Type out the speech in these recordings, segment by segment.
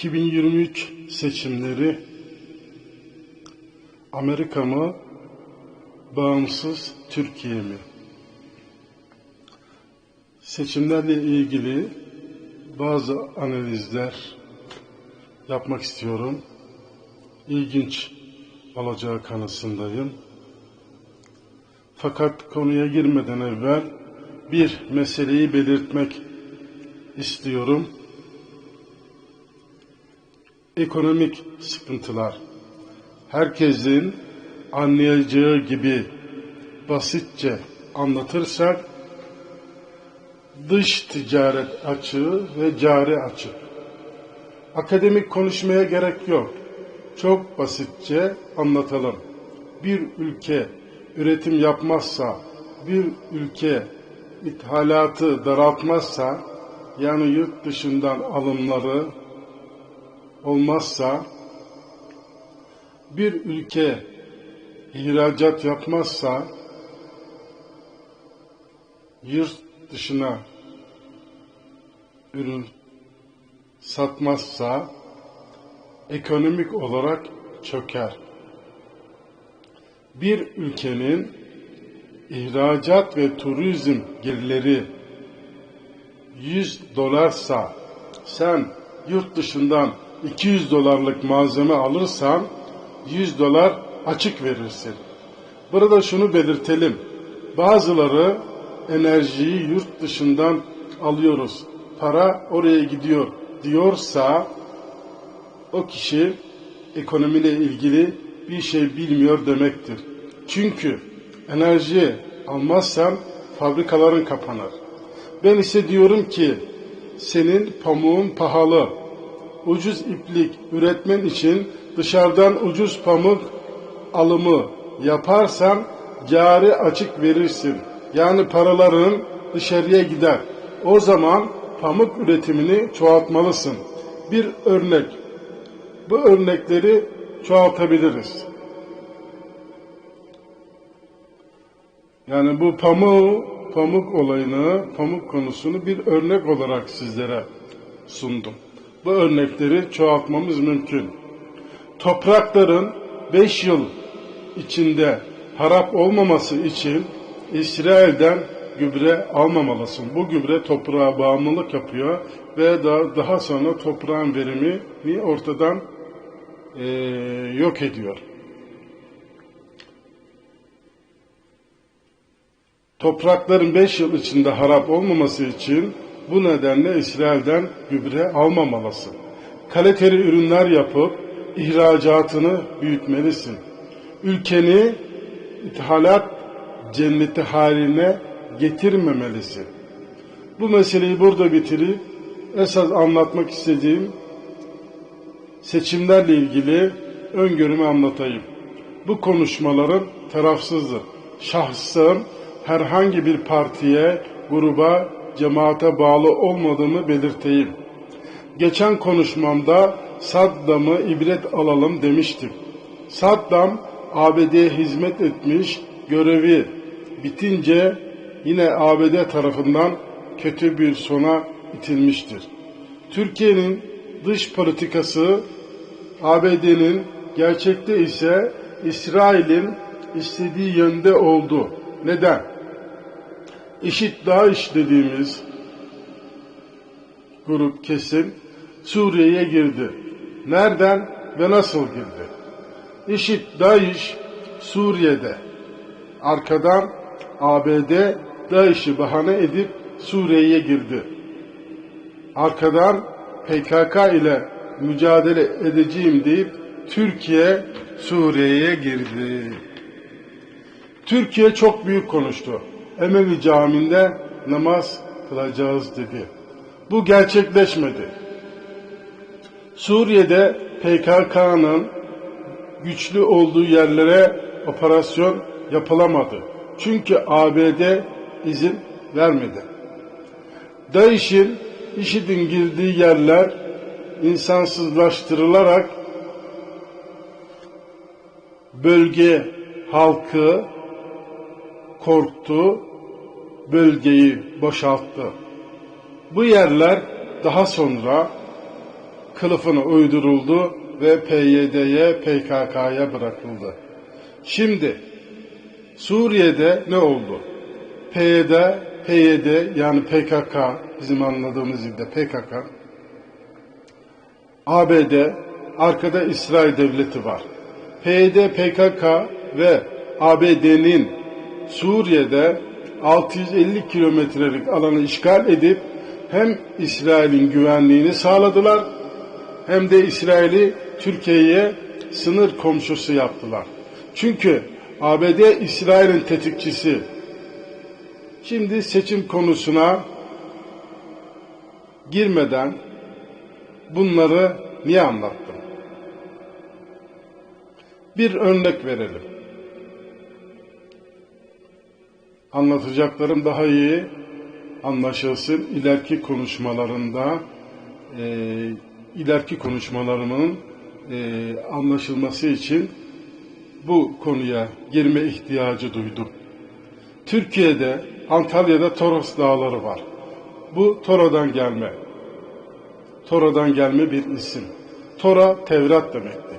2023 seçimleri Amerika mı, bağımsız Türkiye mi? Seçimlerle ilgili bazı analizler yapmak istiyorum. İlginç olacağı kanısındayım. Fakat konuya girmeden evvel bir meseleyi belirtmek istiyorum. Ekonomik sıkıntılar. Herkesin anlayacağı gibi basitçe anlatırsak dış ticaret açığı ve cari açık. Akademik konuşmaya gerek yok. Çok basitçe anlatalım. Bir ülke üretim yapmazsa, bir ülke ithalatı daraltmazsa, yani yurt dışından alımları olmazsa, bir ülke ihracat yapmazsa, yurt dışına ürün satmazsa, ekonomik olarak çöker. Bir ülkenin ihracat ve turizm gelirleri 100 dolarsa sen yurt dışından 200 dolarlık malzeme alırsan 100 dolar açık verirsin. Burada şunu belirtelim. Bazıları enerjiyi yurt dışından alıyoruz. Para oraya gidiyor diyorsa o kişi ekonomiyle ilgili bir şey bilmiyor demektir. Çünkü enerji almazsan fabrikaların kapanır. Ben ise diyorum ki senin pamuğun pahalı. Ucuz iplik üretmen için dışarıdan ucuz pamuk alımı yaparsan cari açık verirsin. Yani paraların dışarıya gider. O zaman pamuk üretimini çoğaltmalısın. Bir örnek. Bu örnekleri çoğaltabiliriz. Yani bu pamuğu, pamuk olayını, pamuk konusunu bir örnek olarak sizlere sundum. Bu örnekleri çoğaltmamız mümkün. Toprakların 5 yıl içinde harap olmaması için İsrail'den gübre almamalısın. Bu gübre toprağa bağımlılık yapıyor ve daha, daha sonra toprağın verimini ortadan e, yok ediyor. Toprakların 5 yıl içinde harap olmaması için bu nedenle İsrail'den gübre almamalısın. Kaliteli ürünler yapıp ihracatını büyütmelisin. Ülkeni ithalat cenneti haline getirmemelisin. Bu meseleyi burada bitirip esas anlatmak istediğim seçimlerle ilgili öngörümü anlatayım. Bu konuşmaların tarafsızdır. Şahsım herhangi bir partiye, gruba, cemaate bağlı olmadığımı belirteyim. Geçen konuşmamda Saddam'ı ibret alalım demiştim. Saddam ABD'ye hizmet etmiş, görevi bitince yine ABD tarafından kötü bir sona itilmiştir. Türkiye'nin dış politikası ABD'nin gerçekte ise İsrail'in istediği yönde oldu. Neden? İşit DAEŞ dediğimiz grup kesim Suriye'ye girdi. Nereden ve nasıl girdi? İşit DAEŞ Suriye'de. Arkadan ABD DAEŞ'i bahane edip Suriye'ye girdi. Arkadan PKK ile mücadele edeceğim deyip Türkiye Suriye'ye girdi. Türkiye çok büyük konuştu. Emevi Camii'nde namaz kılacağız dedi. Bu gerçekleşmedi. Suriye'de PKK'nın güçlü olduğu yerlere operasyon yapılamadı. Çünkü ABD izin vermedi. DAEŞ'in IŞİD'in girdiği yerler insansızlaştırılarak bölge halkı korktu, bölgeyi boşalttı. Bu yerler daha sonra kılıfına uyduruldu ve PYD'ye, PKK'ya bırakıldı. Şimdi Suriye'de ne oldu? PYD, PYD yani PKK, bizim anladığımız dilde PKK, ABD, arkada İsrail devleti var. PYD, PKK ve ABD'nin Suriye'de 650 kilometrelik alanı işgal edip hem İsrail'in güvenliğini sağladılar hem de İsrail'i Türkiye'ye sınır komşusu yaptılar. Çünkü ABD İsrail'in tetikçisi. Şimdi seçim konusuna girmeden bunları niye anlattım? Bir örnek verelim. Anlatacaklarım daha iyi anlaşılsın. İleriki konuşmalarında e, ileriki konuşmalarımın e, anlaşılması için bu konuya girme ihtiyacı duydum. Türkiye'de Antalya'da Toros Dağları var. Bu Tora'dan gelme. Tora'dan gelme bir isim. Tora Tevrat demektir.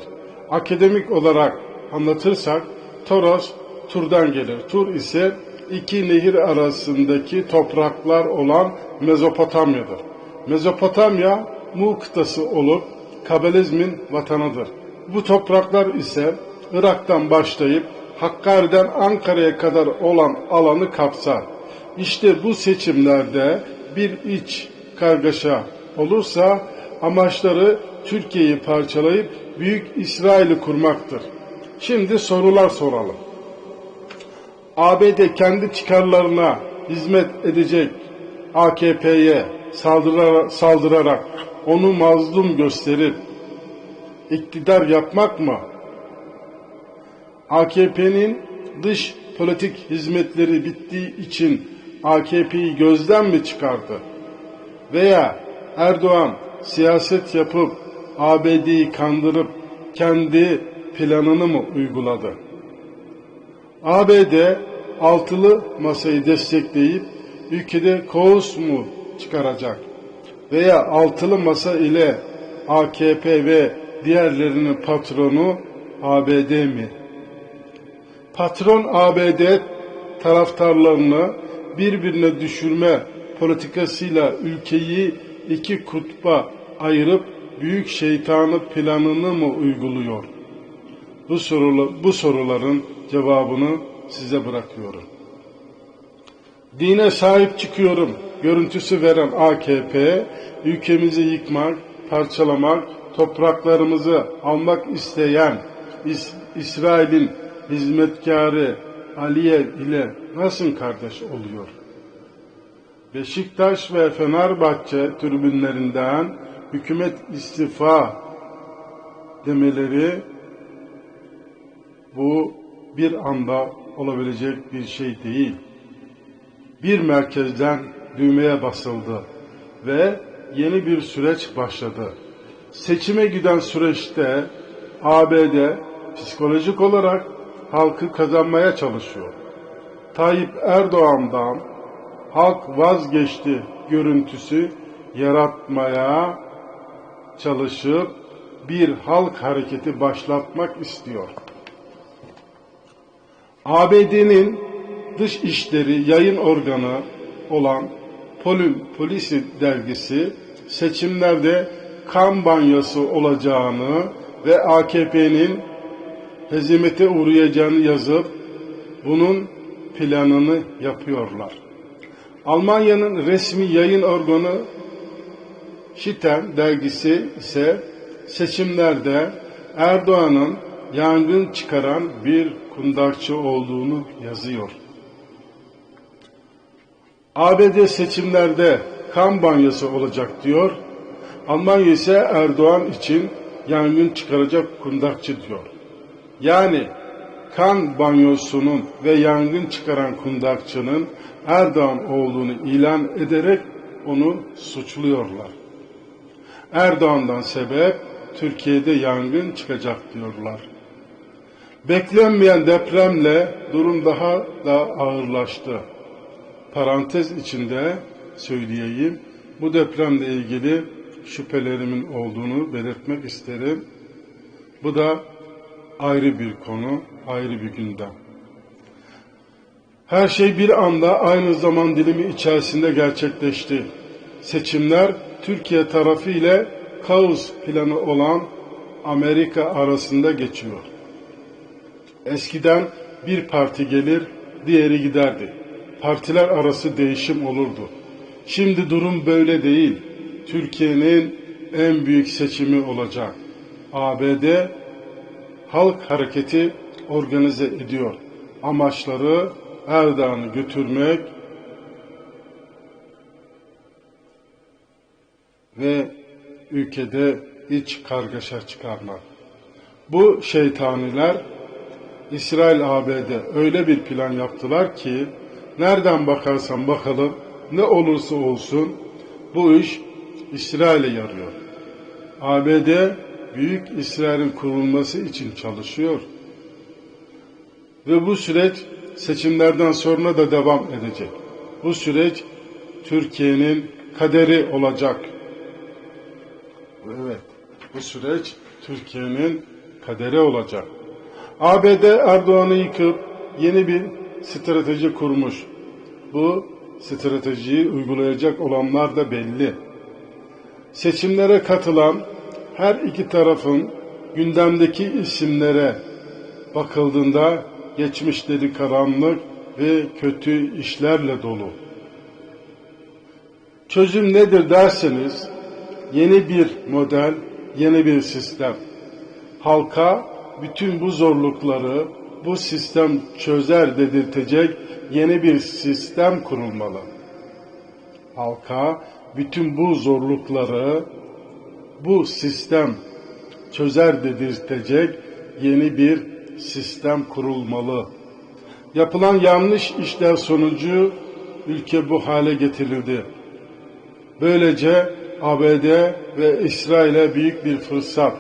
Akademik olarak anlatırsak Toros Tur'dan gelir. Tur ise iki nehir arasındaki topraklar olan Mezopotamya'dır. Mezopotamya Mu kıtası olup Kabalizmin vatanıdır. Bu topraklar ise Irak'tan başlayıp Hakkari'den Ankara'ya kadar olan alanı kapsar. İşte bu seçimlerde bir iç kargaşa olursa amaçları Türkiye'yi parçalayıp Büyük İsrail'i kurmaktır. Şimdi sorular soralım. ABD kendi çıkarlarına hizmet edecek AKP'ye saldırarak, onu mazlum gösterip iktidar yapmak mı? AKP'nin dış politik hizmetleri bittiği için AKP'yi gözden mi çıkardı? Veya Erdoğan siyaset yapıp ABD'yi kandırıp kendi planını mı uyguladı? ABD altılı masayı destekleyip ülkede kaos mu çıkaracak? Veya altılı masa ile AKP ve diğerlerinin patronu ABD mi? Patron ABD taraftarlarını birbirine düşürme politikasıyla ülkeyi iki kutba ayırıp büyük şeytanı planını mı uyguluyor? Bu, sorulu, bu soruların cevabını size bırakıyorum. Dine sahip çıkıyorum görüntüsü veren AKP, ülkemizi yıkmak, parçalamak, topraklarımızı almak isteyen İs İsrail'in hizmetkarı Aliyev ile nasıl kardeş oluyor? Beşiktaş ve Fenerbahçe tribünlerinden hükümet istifa demeleri bu bir anda olabilecek bir şey değil. Bir merkezden düğmeye basıldı ve yeni bir süreç başladı. Seçime giden süreçte ABD psikolojik olarak halkı kazanmaya çalışıyor. Tayyip Erdoğan'dan halk vazgeçti görüntüsü yaratmaya çalışıp bir halk hareketi başlatmak istiyor. ABD'nin dış işleri yayın organı olan Polin Polisi dergisi seçimlerde kan banyosu olacağını ve AKP'nin hezimete uğrayacağını yazıp bunun planını yapıyorlar. Almanya'nın resmi yayın organı Şiten dergisi ise seçimlerde Erdoğan'ın yangın çıkaran bir kundakçı olduğunu yazıyor. ABD seçimlerde kan banyosu olacak diyor. Almanya ise Erdoğan için yangın çıkaracak kundakçı diyor. Yani kan banyosunun ve yangın çıkaran kundakçının Erdoğan olduğunu ilan ederek onu suçluyorlar. Erdoğan'dan sebep Türkiye'de yangın çıkacak diyorlar. Beklenmeyen depremle durum daha da ağırlaştı. Parantez içinde söyleyeyim. Bu depremle ilgili şüphelerimin olduğunu belirtmek isterim. Bu da ayrı bir konu, ayrı bir gündem. Her şey bir anda aynı zaman dilimi içerisinde gerçekleşti. Seçimler Türkiye tarafı ile kaos planı olan Amerika arasında geçiyor. Eskiden bir parti gelir, diğeri giderdi. Partiler arası değişim olurdu. Şimdi durum böyle değil. Türkiye'nin en büyük seçimi olacak. ABD halk hareketi organize ediyor. Amaçları Erdoğan'ı götürmek ve ülkede iç kargaşa çıkarmak. Bu şeytaniler İsrail ABD öyle bir plan yaptılar ki nereden bakarsan bakalım ne olursa olsun bu iş İsrail'e yarıyor. ABD Büyük İsrail'in kurulması için çalışıyor. Ve bu süreç seçimlerden sonra da devam edecek. Bu süreç Türkiye'nin kaderi olacak. Evet, bu süreç Türkiye'nin kaderi olacak. ABD Erdoğan'ı yıkıp yeni bir strateji kurmuş. Bu stratejiyi uygulayacak olanlar da belli. Seçimlere katılan her iki tarafın gündemdeki isimlere bakıldığında geçmişleri karanlık ve kötü işlerle dolu. Çözüm nedir derseniz yeni bir model, yeni bir sistem. Halka bütün bu zorlukları bu sistem çözer dedirtecek yeni bir sistem kurulmalı. Halka bütün bu zorlukları bu sistem çözer dedirtecek yeni bir sistem kurulmalı. Yapılan yanlış işler sonucu ülke bu hale getirildi. Böylece ABD ve İsrail'e büyük bir fırsat,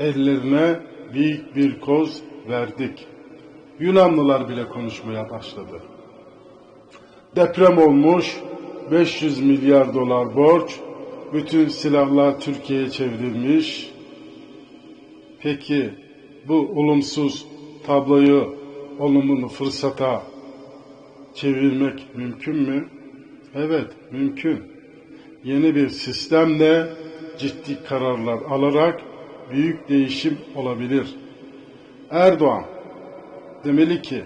ellerine büyük bir koz verdik. Yunanlılar bile konuşmaya başladı. Deprem olmuş, 500 milyar dolar borç, bütün silahlar Türkiye'ye çevrilmiş. Peki bu olumsuz tabloyu olumlu fırsata çevirmek mümkün mü? Evet, mümkün. Yeni bir sistemle ciddi kararlar alarak büyük değişim olabilir. Erdoğan demeli ki,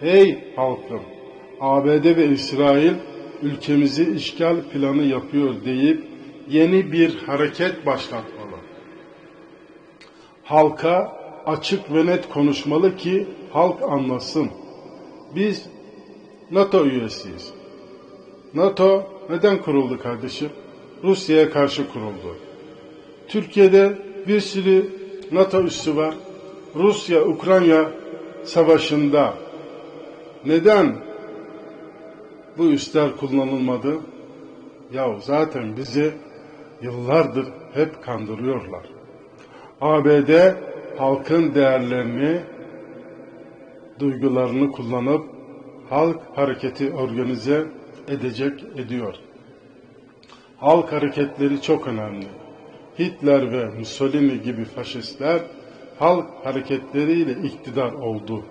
hey halkım, ABD ve İsrail ülkemizi işgal planı yapıyor deyip yeni bir hareket başlatmalı. Halka açık ve net konuşmalı ki halk anlasın. Biz NATO üyesiyiz. NATO neden kuruldu kardeşim? Rusya'ya karşı kuruldu. Türkiye'de bir sürü NATO üssü var. Rusya-Ukrayna savaşında neden bu üsler kullanılmadı? Ya zaten bizi yıllardır hep kandırıyorlar. ABD halkın değerlerini, duygularını kullanıp halk hareketi organize edecek, ediyor. Halk hareketleri çok önemli. Hitler ve Mussolini gibi faşistler halk hareketleriyle iktidar oldu.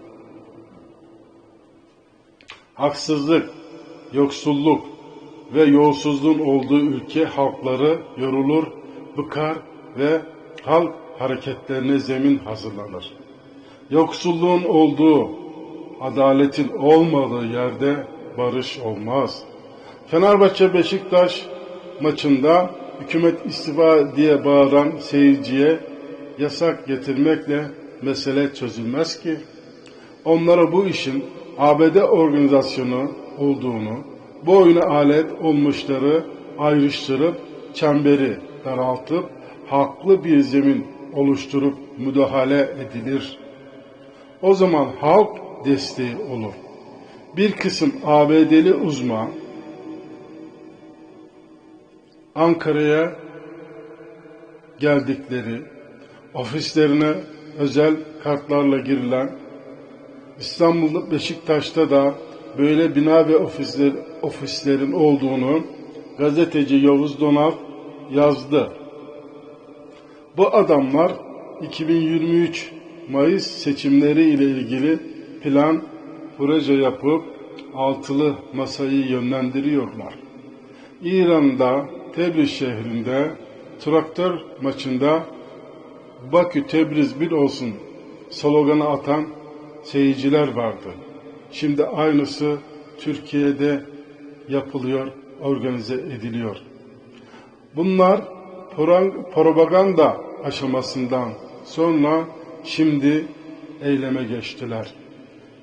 Haksızlık, yoksulluk ve yolsuzluğun olduğu ülke halkları yorulur, bıkar ve halk hareketlerine zemin hazırlanır. Yoksulluğun olduğu, adaletin olmadığı yerde barış olmaz. Fenerbahçe Beşiktaş maçında hükümet istifa diye bağıran seyirciye yasak getirmekle mesele çözülmez ki. Onlara bu işin ABD organizasyonu olduğunu, bu oyuna alet olmuşları ayrıştırıp çemberi daraltıp haklı bir zemin oluşturup müdahale edilir. O zaman halk desteği olur. Bir kısım ABD'li uzman Ankara'ya geldikleri, ofislerine özel kartlarla girilen, İstanbul'da Beşiktaş'ta da böyle bina ve ofisler, ofislerin olduğunu gazeteci Yavuz Donal yazdı. Bu adamlar 2023 Mayıs seçimleri ile ilgili plan, proje yapıp altılı masayı yönlendiriyorlar. İran'da Tebriz şehrinde traktör maçında Bakü Tebriz bir olsun sloganı atan seyirciler vardı. Şimdi aynısı Türkiye'de yapılıyor, organize ediliyor. Bunlar pro- propaganda aşamasından sonra şimdi eyleme geçtiler.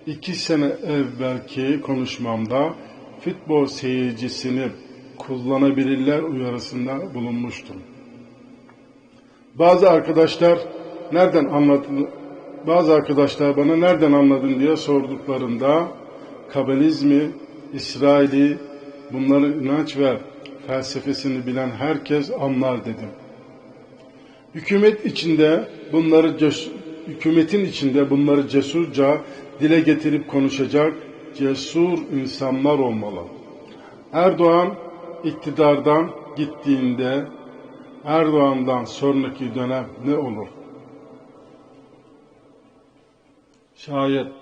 İki sene evvelki konuşmamda futbol seyircisini kullanabilirler uyarısında bulunmuştum. Bazı arkadaşlar nereden anladın? Bazı arkadaşlar bana nereden anladın diye sorduklarında Kabalizmi, İsrail'i, bunların inanç ve felsefesini bilen herkes anlar dedim. Hükümet içinde bunları ces- hükümetin içinde bunları cesurca dile getirip konuşacak cesur insanlar olmalı. Erdoğan iktidardan gittiğinde Erdoğan'dan sonraki dönem ne olur? Şayet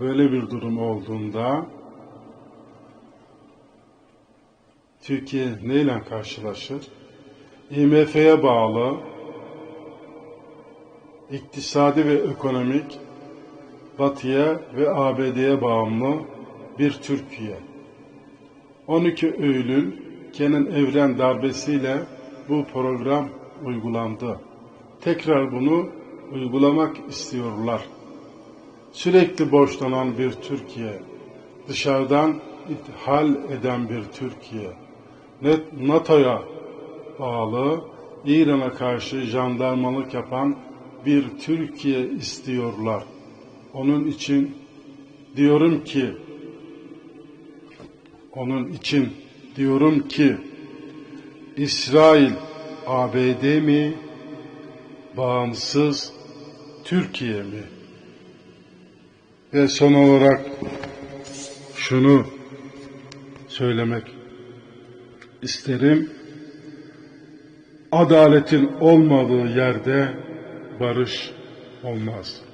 böyle bir durum olduğunda Türkiye neyle karşılaşır? IMF'ye bağlı iktisadi ve ekonomik Batı'ya ve ABD'ye bağımlı bir Türkiye. 12 Eylül Kenan Evren darbesiyle bu program uygulandı. Tekrar bunu uygulamak istiyorlar. Sürekli borçlanan bir Türkiye, dışarıdan ithal eden bir Türkiye, NATO'ya bağlı, İran'a karşı jandarmalık yapan bir Türkiye istiyorlar. Onun için diyorum ki, onun için diyorum ki, İsrail ABD mi, bağımsız Türkiye mi? Ve son olarak şunu söylemek isterim. Adaletin olmadığı yerde barış olmaz.